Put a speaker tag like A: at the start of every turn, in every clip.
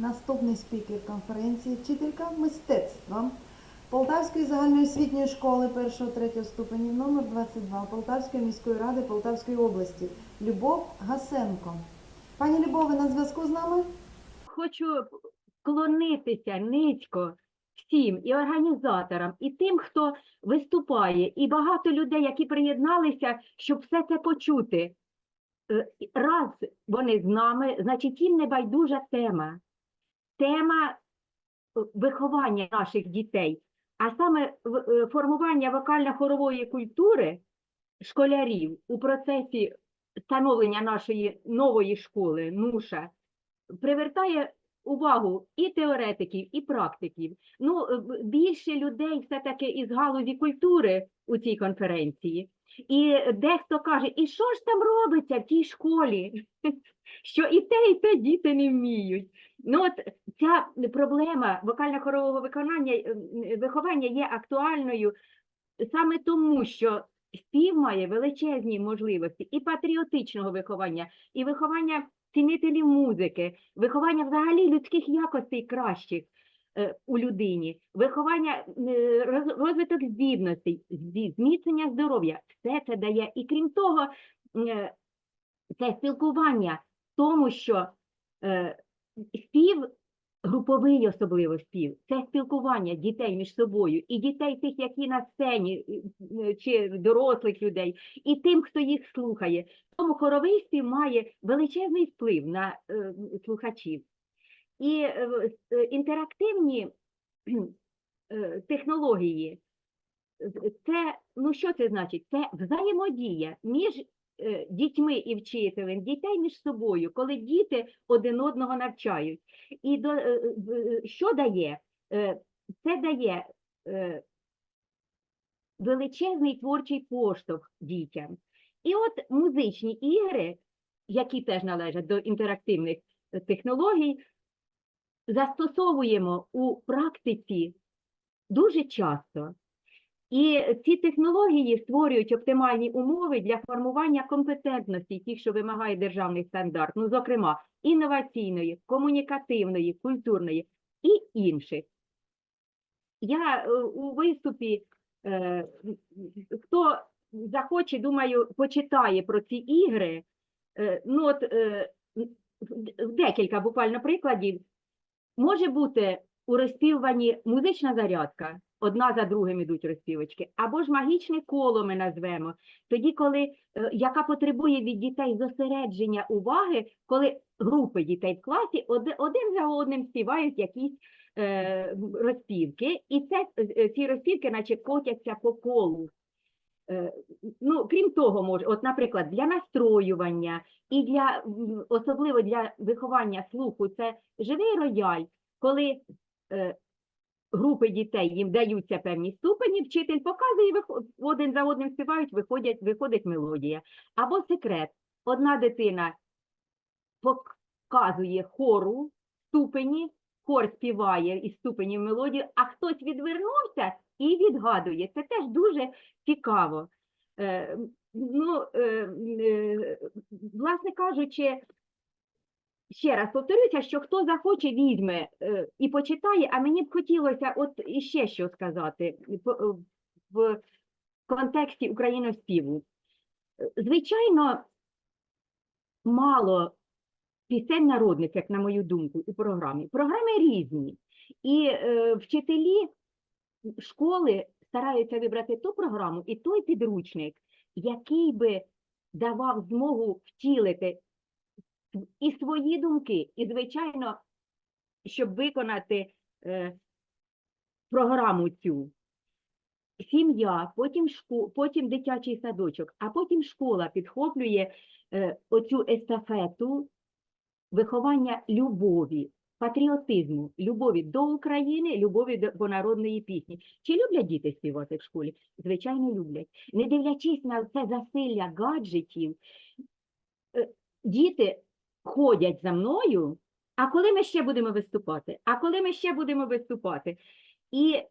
A: Наступний спікер конференції вчителька мистецтва Полтавської загальноосвітньої школи 1-3 ступенів номер 22 Полтавської міської ради Полтавської області Любов Гасенко. Пані Любов, ви на зв'язку з нами?
B: хочу вклонитися низько всім і організаторам, і тим, хто виступає, і багато людей, які приєдналися, щоб все це почути. Е, Раз вони з нами, значить їм не байдужа тема. Тема е, виховання наших дітей, а саме е, формування вокально-хорової культури школярів у процесі становлення нашої нової школи, НУША, привертає увагу і теоретиків, і практиків. Ну, е, більше людей все-таки із галузі культури у цій конференції. І дехто каже, і що ж там робиться в тій школі? Що і те, і те діти не вміють. Ну, от ця проблема вокально-хорового виконання, е, виховання є актуальною саме тому, що спів має величезні можливості і патріотичного виховання, і виховання цінителів музики, виховання взагалі людських якостей кращих у людині, виховання е, роз- розвиток здібностей, зміцнення здоров'я. Все це дає. І крім того, е, це спілкування тому, що е, спів, груповий особливо спів, це спілкування дітей між собою, і дітей тих, які на сцені, е, чи дорослих людей, і тим, хто їх слухає. Тому хоровий спів має величезний вплив на е, слухачів. І е, е, інтерактивні е, технології, це, ну що це значить? Це взаємодія між дітьми і вчителем, дітей між собою, коли діти один одного навчають. І до, що дає? Це дає величезний творчий поштовх дітям. І от музичні ігри, які теж належать до інтерактивних технологій, застосовуємо у практиці дуже часто. І ці технології створюють оптимальні умови для формування компетентності, тих, що вимагає державний стандарт, ну, зокрема, інноваційної, комунікативної, культурної і інших. Я е, у виступі, е, хто захоче, думаю, почитає про ці ігри. Е, Ну, от декілька буквально прикладів. Може бути у розпівуванні музична зарядка, одна за другим ідуть розпівочки, або ж магічне коло ми назвемо, тоді, коли, е, яка потребує від дітей зосередження уваги, коли групи дітей в класі один за одним співають якісь е, розпівки, і це, е, ці розпівки наче котяться по колу. Е, Ну, крім того, може, от, наприклад, для настроювання і для особливо для виховання слуху, це живий рояль, коли е, групи дітей їм даються певні ступені, вчитель показує, один за одним співають, виходять, виходить мелодія. Або секрет. Одна дитина показує хору ступені, хор співає із ступенів мелодію, а хтось відвернувся і відгадує. Це теж дуже цікаво. Е, ну, е, е, власне кажучи, ще раз повторюся, що хто захоче, візьме е, і почитає, а мені б хотілося от іще що сказати по- е, в контексті україноспіву. Е, Звичайно, мало пісень народних, як на мою думку, у програмі. Програми різні. І е, вчителі школи стараються вибрати ту програму і той підручник, який би давав змогу втілити і свої думки, і, звичайно, щоб виконати е, програму цю. Сім'я, потім шко, потім дитячий садочок, а потім школа підхоплює е, оцю естафету виховання любові, патріотизму, любові до України, любові до, народної пісні. Чи люблять діти співати в школі? Звичайно, люблять. Не дивлячись на це засилля гаджетів, е, діти ходять за мною, а коли ми ще будемо виступати? А коли ми ще будемо виступати? І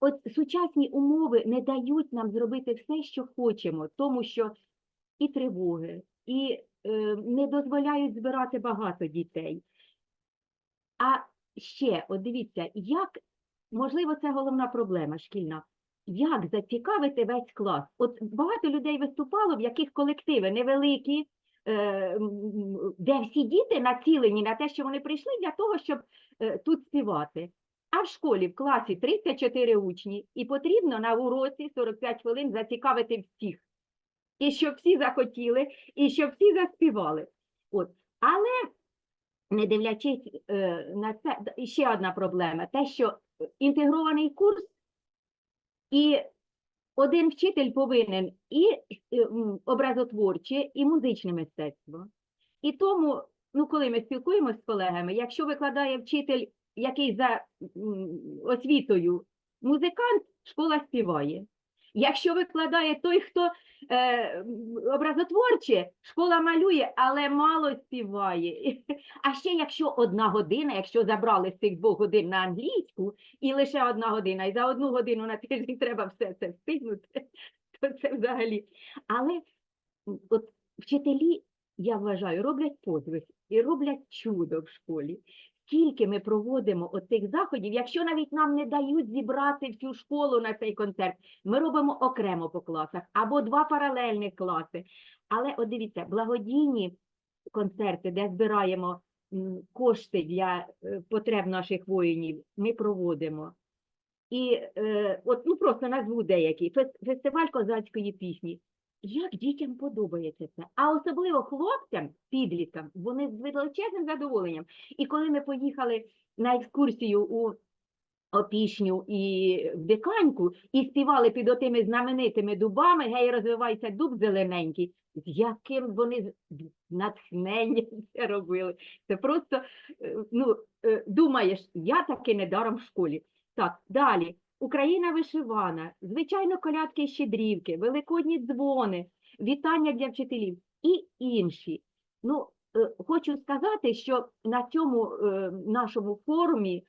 B: от сучасні умови не дають нам зробити все, що хочемо, тому що і тривоги, і не дозволяють збирати багато дітей. А ще, от дивіться, як, можливо, це головна проблема шкільна. Як зацікавити весь клас? От багато людей виступало, в яких колективи невеликі, е, де всі діти націлені на те, що вони прийшли для того, щоб е, тут співати. А в школі в класі 34 учні, і потрібно на уроці 45 хвилин зацікавити всіх. І щоб всі захотіли, і щоб всі заспівали. От. Але не дивлячись е, на це, ще одна проблема: те, що інтегрований курс, і один вчитель повинен і е, образотворче, і музичне мистецтво. І тому, ну, коли ми спілкуємося з колегами, якщо викладає вчитель, який за освітою музикант, школа співає. Якщо викладає той, хто е, образотворче, школа малює, але мало співає. А ще якщо одна година, якщо забрали з цих двох годин на англійську, і лише одна година, і за одну годину на тиждень треба все це встигнути, то це взагалі. Але от вчителі, я вважаю, роблять подвиг і роблять чудо в школі. Скільки ми проводимо оцих заходів, якщо навіть нам не дають зібрати всю школу на цей концерт, ми робимо окремо по класах або два паралельних класи. Але от дивіться, благодійні концерти, де збираємо кошти для е, потреб наших воїнів, ми проводимо. І е, от ну просто назву деякі Фес- фестиваль козацької пісні. Як дітям подобається це, а особливо хлопцям, підліткам, вони з величезним задоволенням. І коли ми поїхали на екскурсію у Опішню і в Диканьку і співали під отими знаменитими дубами, гей, розвивається дуб зелененький, з яким вони натхненням це робили. Це просто, е, ну, е, думаєш, я таки недаром в школі. Так, далі. Україна вишивана, звичайно, колядки щедрівки, великодні дзвони, вітання для вчителів і інші. Ну, е, хочу сказати, що на цьому е, нашому форумі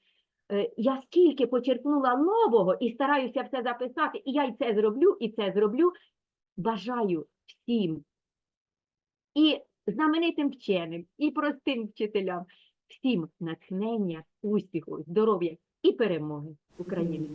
B: е, я скільки почерпнула нового і стараюся все записати, і я і це зроблю, і це зроблю. Бажаю всім і знаменитим вченим, і простим вчителям, всім натхнення, успіху, здоров'я і перемоги України.